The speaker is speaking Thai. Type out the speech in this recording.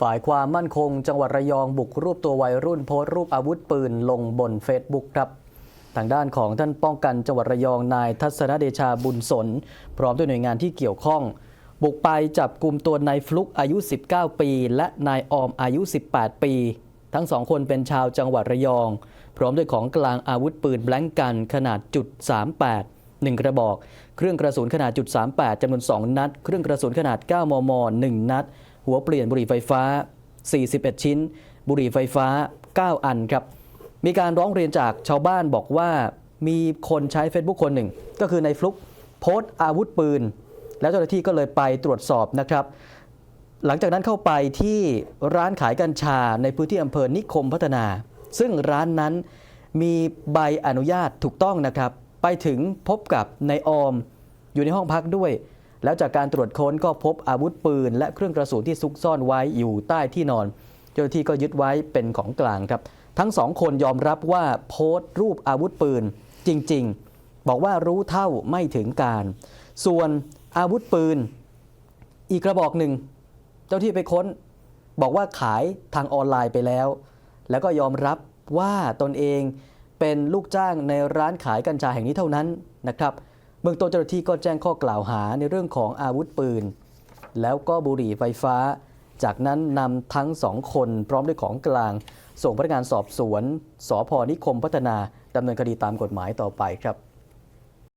ฝ่ายความมั่นคงจังหวัดระยองบุกรูปตัววัยรุ่นโพสต์รูปอาวุธปืนลงบนเฟซบุ๊กครับทางด้านของท่านป้องกันจังหวัดระยองนายทัศนเดชาบุญสน พร้อมด้วยหน่วยงานที่เกี่ยวข้อง บุกไปจับกลุ่มตัวนายฟลุกอายุ 19 ปี และนายออมอายุ 18 ปี ทั้งสองคนเป็นชาวจังหวัดระยอง พร้อมด้วยของกลางอาวุธปืนแบล็งกันขนาดจุด38 1 กระบอก เครื่องกระสุนขนาดจุด38 จำนวน 2 นัด เครื่องกระสุนขนาด 9 มม 1 นัด หัวเปลี่ยนบุหรี่ไฟฟ้า 41 ชิ้น บุหรี่ไฟฟ้า 9 อันครับ มีการร้องเรียนจากชาวบ้านบอกว่ามีคนใช้ Facebook คนหนึ่ง ก็คือในฟลุกโพสต์อาวุธปืน แล้วเจ้าหน้าที่ก็เลยไปตรวจสอบนะครับ หลังจากนั้นเข้าไปที่ร้านขายกัญชาในพื้นที่อำเภอนิคมพัฒนา ซึ่งร้านนั้นมีใบอนุญาตถูกต้องนะครับ ไปถึงพบกับนายออมอยู่ในห้องพักด้วย แล้วจากการตรวจค้นก็พบอาวุธปืน และเครื่องกระสุนที่ซุกซ่อนไว้อยู่ใต้ที่นอน เจ้าหน้าที่ก็ยึดไว้เป็นของกลางครับ ทั้งสองคนยอมรับว่าโพสต์รูปอาวุธปืนจริง ๆ บอกว่ารู้เท่าไม่ถึงการ ส่วนอาวุธปืน อีกกระบอกหนึ่ง เจ้าที่ไปค้น บอกว่าขายทางออนไลน์ไปแล้ว แล้วก็ยอมรับว่าตนเองเป็นลูกจ้างในร้านขายกัญชาแห่งนี้เท่านั้นนะครับ เบื้องต้นเจ้าหน้าที่ก็แจ้งข้อกล่าวหาในเรื่องของอาวุธปืน แล้วก็บุหรี่ไฟฟ้า จากนั้นนำทั้งสองคนพร้อมด้วยของกลาง ส่งพนักงานสอบสวนสพนิคมพัฒนาดำเนินคดีตามกฎหมายต่อไปครับ